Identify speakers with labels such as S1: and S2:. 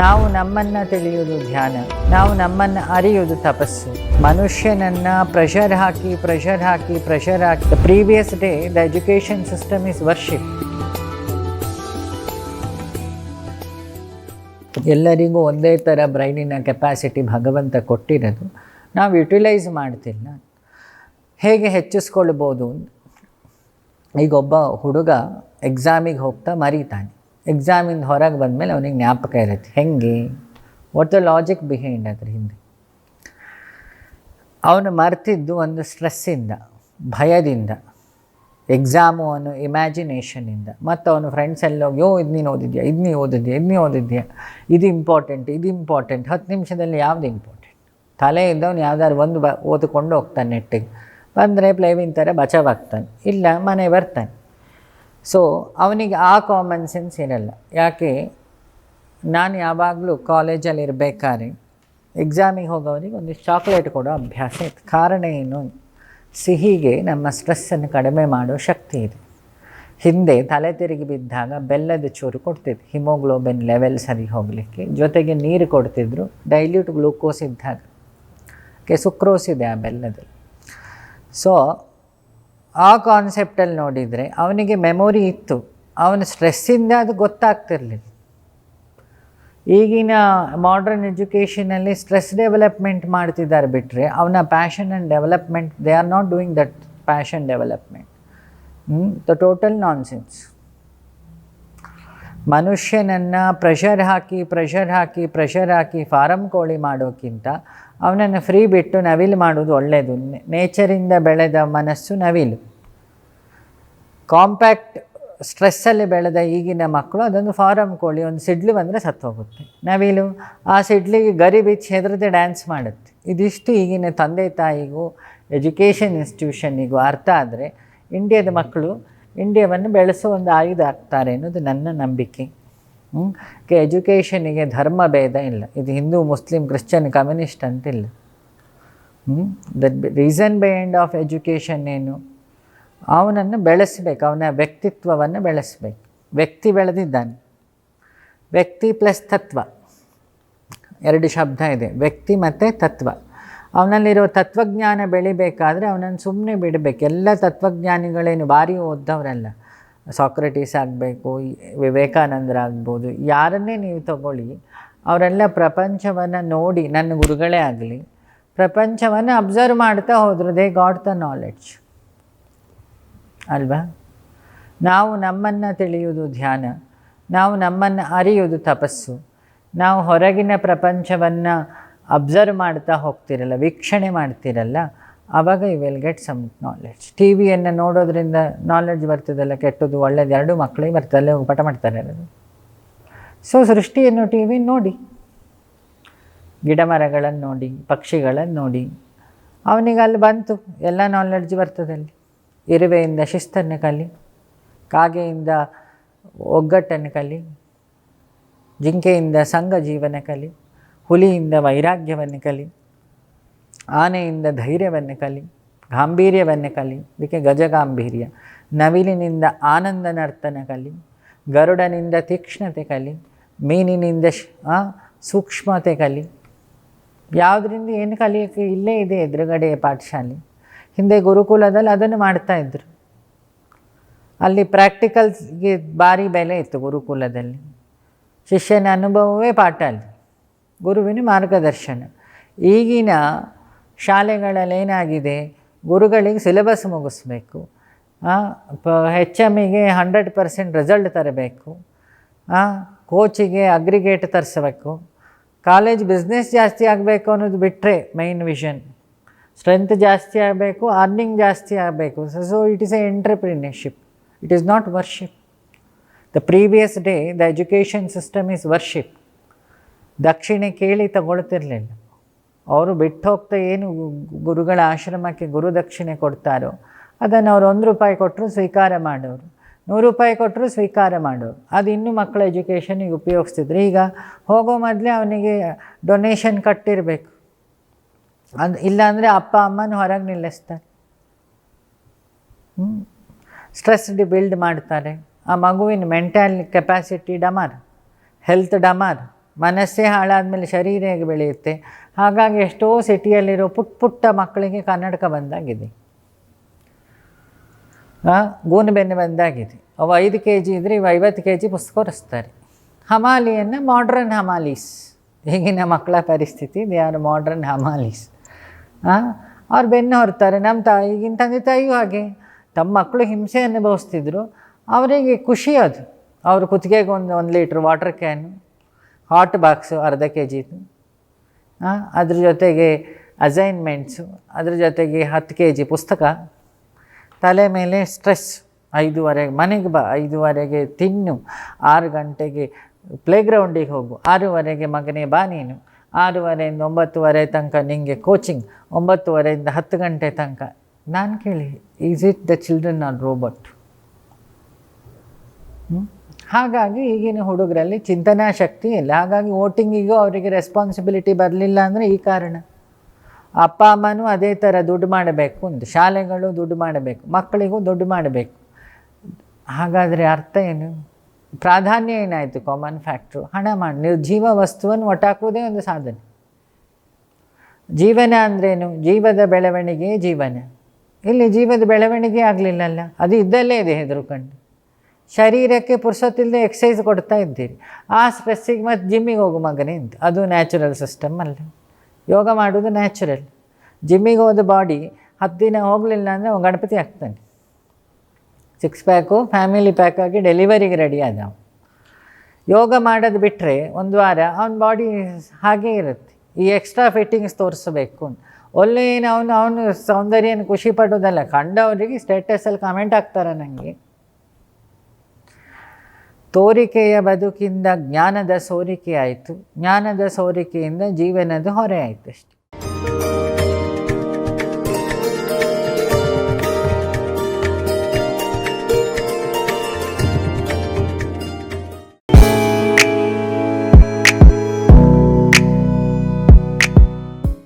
S1: ನಾವು ನಮ್ಮನ್ನು ತಿಳಿಯುವುದು ಧ್ಯಾನ, ನಾವು ನಮ್ಮನ್ನು ಅರಿಯುವುದು ತಪಸ್ಸು. ಮನುಷ್ಯನನ್ನು ಪ್ರೆಷರ್ ಹಾಕಿ ಪ್ರೆಷರ್ ಹಾಕಿ pressure hockey. The previous day the education system is worship ಎಲ್ಲರಿಗೂ ಒಂದೇ ಥರ ಬ್ರೈನಿನ ಕೆಪಾಸಿಟಿ ಭಗವಂತ ಕೊಟ್ಟಿರೋದು. ನಾವು ಯುಟಿಲೈಸ್ ಮಾಡ್ತಿಲ್ಲ. ಹೇಗೆ ಹೆಚ್ಚಿಸ್ಕೊಳ್ಬೋದು? ಈಗ ಒಬ್ಬ ಹುಡುಗ ಎಕ್ಸಾಮಿಗೆ ಹೋಗ್ತಾ ಮರೀತಾನೆ. ಎಕ್ಸಾಮಿಂದ ಹೊರಗೆ ಬಂದಮೇಲೆ ಅವನಿಗೆ ಜ್ಞಾಪಕ ಇರುತ್ತೆ. ಹೆಂಗೆ? ವಾಟ್ ದ ಲಾಜಿಕ್ ಬಿಹೈಂಡ್ ಅದ್ರ ಹಿಂದೆ? ಅವನು ಮರ್ತಿದ್ದು ಒಂದು ಸ್ಟ್ರೆಸ್ಸಿಂದ ಭಯದಿಂದ ಎಕ್ಸಾಮು ಅವನು ಇಮ್ಯಾಜಿನೇಷನಿಂದ ಮತ್ತು ಅವನು ಫ್ರೆಂಡ್ಸ್ ಎಲ್ಲ ಹೋಗಿ, ಯೋ, ಇದು ನೀನು ಓದಿದ್ಯಾ? ಇದು ನೀ ಓದಿದ್ಯಾ? ಇದು ನೀ ಓದಿದ್ಯಾ? ಇದು ಇಂಪಾರ್ಟೆಂಟ್ ಇದು ಇಂಪಾರ್ಟೆಂಟ್ ಹತ್ತು ನಿಮಿಷದಲ್ಲಿ ಯಾವುದು ಇಂಪಾರ್ಟೆಂಟ್ ತಲೆ ಇದ್ದವನು ಯಾವ್ದಾದ್ರು ಒಂದು ಬ, ಓದಿಕೊಂಡು ಹೋಗ್ತಾನೆ ನೆಟ್ಟಿಗೆ. ಬಂದರೆ ಪ್ಲೇವಿನ್ ಥರ ಬಚಾವಾಗ್ತಾನೆ ಇಲ್ಲ ಮನೆ ಬರ್ತಾನೆ. ಸೊ ಅವನಿಗೆ ಆ ಕಾಮನ್ ಸೆನ್ಸ್ ಇರಲ್ಲ. ಯಾಕೆ? ನಾನು ಯಾವಾಗಲೂ ಕಾಲೇಜಲ್ಲಿ ಇರಬೇಕಾದ್ರೆ ಎಕ್ಸಾಮಿಗೆ ಹೋಗೋರಿಗೆ ಒಂದು ಚಾಕ್ಲೇಟ್ ಕೊಡೋ ಅಭ್ಯಾಸ ಇತ್ತು. ಕಾರಣ ಏನು? ಸಿಹಿಗೆ ನಮ್ಮ ಸ್ಟ್ರೆಸ್ಸನ್ನು ಕಡಿಮೆ ಮಾಡೋ ಶಕ್ತಿ ಇದೆ. ಹಿಂದೆ ತಲೆ ತಿರುಗಿ ಬಿದ್ದಾಗ ಬೆಲ್ಲದ ಚೂರು ಕೊಡ್ತಿದ್ರು ಹಿಮೋಗ್ಲೋಬಿನ್ ಲೆವೆಲ್ ಸರಿ ಹೋಗಲಿಕ್ಕೆ. ಜೊತೆಗೆ ನೀರು ಕೊಡ್ತಿದ್ರು. ಡೈಲ್ಯೂಟ್ ಗ್ಲೂಕೋಸ್ ಇದ್ದಾಗ. ಕೆ ಸುಕ್ರೋಸ್ ಇದೆ ಆ ಬೆಲ್ಲದಲ್ಲಿ. ಸೊ ಆ ಕಾನ್ಸೆಪ್ಟಲ್ಲಿ ನೋಡಿದರೆ ಅವನಿಗೆ ಮೆಮೊರಿ ಇತ್ತು. ಅವನ ಸ್ಟ್ರೆಸ್ಸಿಂದ ಅದು ಗೊತ್ತಾಗ್ತಿರ್ಲಿಲ್ಲ. ಈಗಿನ ಮಾಡ್ರನ್ ಎಜುಕೇಷನಲ್ಲಿ ಸ್ಟ್ರೆಸ್ ಡೆವಲಪ್ಮೆಂಟ್ ಮಾಡ್ತಿದ್ದಾರೆ ಬಿಟ್ಟರೆ ಅವನ passion and development they are not doing that passion development the total nonsense ಮನುಷ್ಯನನ್ನು ಪ್ರೆಷರ್ ಹಾಕಿ ಪ್ರೆಷರ್ ಹಾಕಿ ಪ್ರೆಷರ್ ಹಾಕಿ ಫಾರಮ್ ಕೋಳಿ ಮಾಡೋಕ್ಕಿಂತ ಅವನನ್ನು ಫ್ರೀ ಬಿಟ್ಟು ನವಿಲು ಮಾಡೋದು ಒಳ್ಳೆಯದು ನೇಚರಿಂದ ಬೆಳೆದ ಮನಸ್ಸು ನವಿಲು. ಕಾಂಪ್ಯಾಕ್ಟ್ ಸ್ಟ್ರೆಸ್ಸಲ್ಲಿ ಬೆಳೆದ ಈಗಿನ ಮಕ್ಕಳು ಅದೊಂದು ಫಾರಮ್ ಕೋಳಿ, ಒಂದು ಸಿಡ್ಲು ಬಂದರೆ ಸತ್ತೋಗುತ್ತೆ. ನವಿಲು ಆ ಸಿಡ್ಲಿಗೆ ಗರಿ ಬಿಚ್ಚಿ ಹೆದರದೆ ಡ್ಯಾನ್ಸ್ ಮಾಡುತ್ತೆ. ಇದಿಷ್ಟು ಈಗಿನ ತಂದೆ ತಾಯಿಗೂ ಎಜುಕೇಷನ್ ಇನ್ಸ್ಟಿಟ್ಯೂಷನಿಗೂ ಅರ್ಥ ಆದರೆ ಇಂಡಿಯಾದ ಮಕ್ಕಳು ಇಂಡಿಯಾವನ್ನು ಬೆಳೆಸೋ ಒಂದು ಆಯುಧ ಆಗ್ತಾರೆ ಅನ್ನೋದು ನನ್ನ ನಂಬಿಕೆ. ಕೆ ಎಜುಕೇಷನಿಗೆ ಧರ್ಮ ಭೇದ ಇಲ್ಲ. ಇದು ಹಿಂದೂ, ಮುಸ್ಲಿಂ, ಕ್ರಿಶ್ಚಿಯನ್, ಕಮ್ಯುನಿಸ್ಟ್ ಅಂತಿಲ್ಲ. The reason behind of education ಏನು? ಅವನನ್ನು ಬೆಳೆಸಬೇಕು, ಅವನ ವ್ಯಕ್ತಿತ್ವವನ್ನು ಬೆಳೆಸಬೇಕು. ವ್ಯಕ್ತಿ ಬೆಳೆದಿದ್ದಾನೆ. ವ್ಯಕ್ತಿ ಪ್ಲಸ್ ತತ್ವ. ಎರಡು ಶಬ್ದ ಇದೆ. ವ್ಯಕ್ತಿ ಮತ್ತು ತತ್ವ. ಅವನಲ್ಲಿರೋ ತತ್ವಜ್ಞಾನ ಬೆಳಿಬೇಕಾದ್ರೆ ಅವನನ್ನು ಸುಮ್ಮನೆ ಬಿಡಬೇಕು. ಎಲ್ಲ ತತ್ವಜ್ಞಾನಿಗಳೇನು ಭಾರಿ ಓದ್ದವರಲ್ಲ. ಸಾಕ್ರೆಟೀಸ್ ಆಗಬೇಕು ವಿವೇಕಾನಂದರಾಗ್ಬೋದು ಯಾರನ್ನೇ ನೀವು ತಗೊಳ್ಳಿ, ಅವರೆಲ್ಲ ಪ್ರಪಂಚವನ್ನು ನೋಡಿ, ನನ್ನ ಗುರುಗಳೇ ಆಗಲಿ, ಪ್ರಪಂಚವನ್ನು ಅಬ್ಸರ್ವ್ ಮಾಡ್ತಾ ಹೋದರು ದೇ ಗಾಟ್ ದ ನಾಲೆಡ್ಜ್ ಅಲ್ವಾ? ನಾವು ನಮ್ಮನ್ನು ತಿಳಿಯುವುದು ಧ್ಯಾನ, ನಾವು ನಮ್ಮನ್ನು ಅರಿಯುವುದು ತಪಸ್ಸು, ನಾವು ಹೊರಗಿನ ಪ್ರಪಂಚವನ್ನು ಅಬ್ಸರ್ವ್ ಮಾಡ್ತಾ ಹೋಗ್ತಿರಲ್ಲ, ವೀಕ್ಷಣೆ ಮಾಡ್ತಿರಲ್ಲ ಆವಾಗ you will get some knowledge T ವಿಯನ್ನು ನೋಡೋದ್ರಿಂದ ನಾಲೆಡ್ಜ್ ಬರ್ತದಲ್ಲ, ಕೆಟ್ಟದ್ದು, ಒಳ್ಳೇದು, ಎರಡೂ ಮಕ್ಕಳಿಗೆ ಬರ್ತದಲ್ಲೇ ಪಟ ಮಾಡ್ತಾರೆ ಅದು ಸೊ ಸೃಷ್ಟಿಯನ್ನು ಟಿ ವಿ ನೋಡಿ ಗಿಡ ಮರಗಳನ್ನು ನೋಡಿ, ಪಕ್ಷಿಗಳನ್ನು ನೋಡಿ. ಅವನಿಗೆ ಅಲ್ಲಿ ಬಂತು, ಎಲ್ಲ ನಾಲೆಡ್ಜ್ ಬರ್ತದಲ್ಲಿ. ಇರುವೆಯಿಂದ ಶಿಸ್ತನ್ನು ಕಲಿ, ಕಾಗೆಯಿಂದ ಒಗ್ಗಟ್ಟನ್ನು ಕಲಿ, ಜಿಂಕೆಯಿಂದ ಸಂಘ ಜೀವನ ಕಲಿ. ಹುಲಿಯಿಂದ ವೈರಾಗ್ಯವನ್ನು ಕಲಿ, ಆನೆಯಿಂದ ಧೈರ್ಯವನ್ನು ಕಲಿ, ಗಾಂಭೀರ್ಯವನ್ನು ಕಲಿ, ಇದಕ್ಕೆ ಗಜಗಾಂಭೀರ್ಯ. ನವಿಲಿನಿಂದ ಆನಂದ ನರ್ತನ ಕಲಿ, ಗರುಡನಿಂದ ತೀಕ್ಷ್ಣತೆ ಕಲಿ, ಮೀನಿನಿಂದ ಸೂಕ್ಷ್ಮತೆ ಕಲಿ. ಯಾವುದರಿಂದ ಏನು ಕಲಿಯೋಕ್ಕೆ ಇಲ್ಲೇ ಇದೆ ಎದುರುಗಡೆ ಪಾಠಶಾಲೆ. ಹಿಂದೆ ಗುರುಕುಲದಲ್ಲಿ ಅದನ್ನು ಮಾಡ್ತಾಯಿದ್ರು ಅಲ್ಲಿ ಪ್ರಾಕ್ಟಿಕಲ್ಸ್ಗೆ ಭಾರಿ ಬೆಲೆ ಇತ್ತು ಗುರುಕುಲದಲ್ಲಿ. ಶಿಷ್ಯನ ಅನುಭವವೇ ಪಾಠ ಅಲ್ಲಿ. ಗುರುವಿನ ಮಾರ್ಗದರ್ಶನ. ಈಗಿನ ಶಾಲೆಗಳಲ್ಲಿ ಏನಾಗಿದೆ ಗುರುಗಳಿಗೆ ಸಿಲೆಬಸ್ ಮುಗಿಸ್ಬೇಕು. ಪ ಹೆಚ್ ಎಮ್ಮಿಗೆ ಹಂಡ್ರೆಡ್ ಪರ್ಸೆಂಟ್ ರಿಸಲ್ಟ್ ತರಬೇಕು. ಕೋಚಿಗೆ ಅಗ್ರಿಗೇಟ್ ತರಿಸ್ಬೇಕು. ಕಾಲೇಜ್ ಬಿಸ್ನೆಸ್ ಜಾಸ್ತಿ ಆಗಬೇಕು ಅನ್ನೋದು ಬಿಟ್ಟರೆ ಮೈನ್ ವಿಷನ್ ಸ್ಟ್ರೆಂತ್ ಜಾಸ್ತಿ ಆಗಬೇಕು ಅರ್ನಿಂಗ್ ಜಾಸ್ತಿ ಆಗಬೇಕು. So it is a entrepreneurship it is not worship the previous day the education system is worship ದಕ್ಷಿಣೆ ಕೇಳಿ ತಗೊಳ್ತಿರಲಿಲ್ಲ. ಅವರು ಬಿಟ್ಟು ಹೋಗ್ತಾ ಏನು ಗುರುಗಳ ಆಶ್ರಮಕ್ಕೆ ಗುರು ದಕ್ಷಿಣೆ ಕೊಡ್ತಾರೋ, ಅದನ್ನು ಅವರು ಒಂದು ರೂಪಾಯಿ ಕೊಟ್ಟರು ಸ್ವೀಕಾರ ಮಾಡೋರು, ನೂರು ರೂಪಾಯಿ ಕೊಟ್ಟರು ಸ್ವೀಕಾರ ಮಾಡೋರು. ಅದು ಇನ್ನೂ ಮಕ್ಕಳ ಎಜುಕೇಷನಿಗೆ ಉಪಯೋಗಿಸ್ತಿದ್ರು. ಈಗ ಹೋಗೋ ಮೊದಲೇ ಅವನಿಗೆ ಡೊನೇಷನ್ ಕಟ್ಟಿರಬೇಕು. ಅದು ಇಲ್ಲಾಂದರೆ ಅಪ್ಪ ಅಮ್ಮನ ಹೊರಗೆ ನಿಲ್ಲಿಸ್ತಾರೆ. ಸ್ಟ್ರೆಸ್ ಬಿಲ್ಡ್ ಮಾಡ್ತಾರೆ. ಆ ಮಗುವಿನ ಮೆಂಟಲ್ ಕೆಪಾಸಿಟಿ ಡಮಾರ್. ಹೆಲ್ತ್ ಡಮಾರ್. ಮನಸ್ಸೇ ಹಾಳಾದಮೇಲೆ ಶರೀರ ಹೇಗೆ ಬೆಳೆಯುತ್ತೆ. ಹಾಗಾಗಿ ಎಷ್ಟೋ ಸಿಟಿಯಲ್ಲಿರೋ ಪುಟ್ಟ ಪುಟ್ಟ ಮಕ್ಕಳಿಗೆ ಕನ್ನಡಕ ಬಂದಾಗಿದೆ. ಗೂನು ಬೆನ್ನು ಬಂದಾಗಿದೆ. ಅವು ಐದು ಕೆ ಜಿ ಇದ್ದರೆ ಇವು ಐವತ್ತು ಕೆ ಜಿ ಪುಸ್ತಕ ಒರೆಸ್ತಾರೆ ಹಮಾಲಿಯನ್ನು ಮಾಡ್ರನ್ ಹಮಾಲೀಸ್. ಈಗಿನ ಮಕ್ಕಳ ಪರಿಸ್ಥಿತಿ ದೇ ಆರ್ ಮಾಡ್ರನ್ ಹಮಾಲೀಸ್? ಅವ್ರು ಬೆನ್ನು ಹೊರ್ತಾರೆ, ನಮ್ಮ ತಾಯಿ ಈಗಿನ ತಂದೆ ತಾಯಿಯೂ ಹಾಗೆ. ತಮ್ಮ ಮಕ್ಕಳು ಹಿಂಸೆ ಅನುಭವಿಸ್ತಿದ್ರು. ಅವರಿಗೆ ಖುಷಿ ಅದು. ಅವರು ಕುತ್ತಿಗೆಗೆ ಒಂದು ಒಂದು litre water can hot box ಅರ್ಧ ಕೆ ಜಿದು ಅದ್ರ ಜೊತೆಗೆ ಅಸೈನ್ಮೆಂಟ್ಸು ಅದ್ರ ಜೊತೆಗೆ ಹತ್ತು ಕೆ ಜಿ ಪುಸ್ತಕ. ತಲೆ ಮೇಲೆ ಸ್ಟ್ರೆಸ್ ಐದೂವರೆಗೆ ಮನೆಗೆ ಬಾ, ಐದೂವರೆಗೆ ತಿನ್ನು, ಆರು ಗಂಟೆಗೆ ಪ್ಲೇಗ್ರೌಂಡಿಗೆ ಹೋಗು, ಆರೂವರೆಗೆ ಮಗನೇ ಬಾ ನೀನು, ಆರೂವರೆಯಿಂದ ಒಂಬತ್ತುವರೆ ತನಕ ನಿಮಗೆ ಕೋಚಿಂಗ್ ಒಂಬತ್ತುವರೆಯಿಂದ ಹತ್ತು ಗಂಟೆ ತನಕ. ನಾನು ಕೇಳಿ is it the children are robot ಹಾಗಾಗಿ ಈಗಿನ ಹುಡುಗರಲ್ಲಿ ಚಿಂತನಾ ಶಕ್ತಿ ಇಲ್ಲ. ಹಾಗಾಗಿ ವೋಟಿಂಗಿಗೂ ಅವರಿಗೆ ರೆಸ್ಪಾನ್ಸಿಬಿಲಿಟಿ ಬರಲಿಲ್ಲ ಅಂದರೆ ಈ ಕಾರಣ. ಅಪ್ಪ, ಅಮ್ಮನೂ ಅದೇ ಥರ ದುಡ್ಡು ಮಾಡಬೇಕು ಅಂತ ಶಾಲೆಗಳು ದುಡ್ಡು ಮಾಡಬೇಕು. ಮಕ್ಕಳಿಗೂ ದುಡ್ಡು ಮಾಡಬೇಕು. ಹಾಗಾದರೆ ಅರ್ಥ ಏನು? ಪ್ರಾಧಾನ್ಯ ಏನಾಯಿತು ಕಾಮನ್ ಫ್ಯಾಕ್ಟ್ರು ಹಣ ಮಾಡಿ, ನಿರ್ಜೀವ ವಸ್ತುವನ್ನು ಒಟ್ಟಾಕುವುದೇ ಒಂದು ಸಾಧನೆ. ಜೀವನ ಅಂದ್ರೇನು? ಜೀವದ ಬೆಳವಣಿಗೆ ಜೀವನ. ಇಲ್ಲಿ ಜೀವದ ಬೆಳವಣಿಗೆ ಆಗಲಿಲ್ಲಲ್ಲ. ಅದು ಇದ್ದಲ್ಲೇ ಇದೆ ಹೆದರುಕಂಡು. ಶರೀರಕ್ಕೆ ಪುರುಷೊತ್ತಿಲ್ಲದೆ ಎಕ್ಸಸೈಸ್ ಕೊಡ್ತಾ ಇದ್ದೀರಿ. ಆ ಸ್ಟ್ರೆಸ್ಸಿಗೆ ಮತ್ತು ಜಿಮ್ಮಿಗೆ ಹೋಗು ಮಗನೇ ಅಂತ. ಅದು ನ್ಯಾಚುರಲ್ ಸಿಸ್ಟಮ್ ಅಲ್ಲ ಯೋಗ ಮಾಡೋದು ನ್ಯಾಚುರಲ್ ಜಿಮ್ಮಿಗೆ ಹೋದ ಬಾಡಿ ಹತ್ತು ದಿನ ಹೋಗಲಿಲ್ಲ ಅಂದರೆ ಅವ್ನು ಗಣಪತಿ ಆಗ್ತಾನೆ ಸಿಕ್ಸ್ ಪ್ಯಾಕು ಫ್ಯಾಮಿಲಿ ಪ್ಯಾಕ್ ಆಗಿ ಡೆಲಿವರಿಗೆ ರೆಡಿ ಆದ ಅವ್ನು. ಯೋಗ ಮಾಡೋದು ಬಿಟ್ಟರೆ ಒಂದು ವಾರ ಅವನ ಬಾಡಿ ಹಾಗೇ ಇರುತ್ತೆ. ಈ ಎಕ್ಸ್ಟ್ರಾ ಫಿಟ್ಟಿಂಗ್ಸ್ ತೋರಿಸಬೇಕು ಒಳ್ಳೆ ಅವನು ಅವನು ಸೌಂದರ್ಯನ ಖುಷಿ ಪಡೋದಲ್ಲ. ಕಂಡವರಿಗೆ ಸ್ಟೇಟಸಲ್ಲಿ ಕಮೆಂಟ್ ಆಗ್ತಾರೆ ನನಗೆ ತೋರಿಕೆಯ ಬದುಕಿಂದ ಜ್ಞಾನದ ಸೋರಿಕೆ ಆಯಿತು ಜ್ಞಾನದ ಸೋರಿಕೆಯಿಂದ ಜೀವನದ ಹೊರೆ ಆಯಿತು ಅಷ್ಟೆ.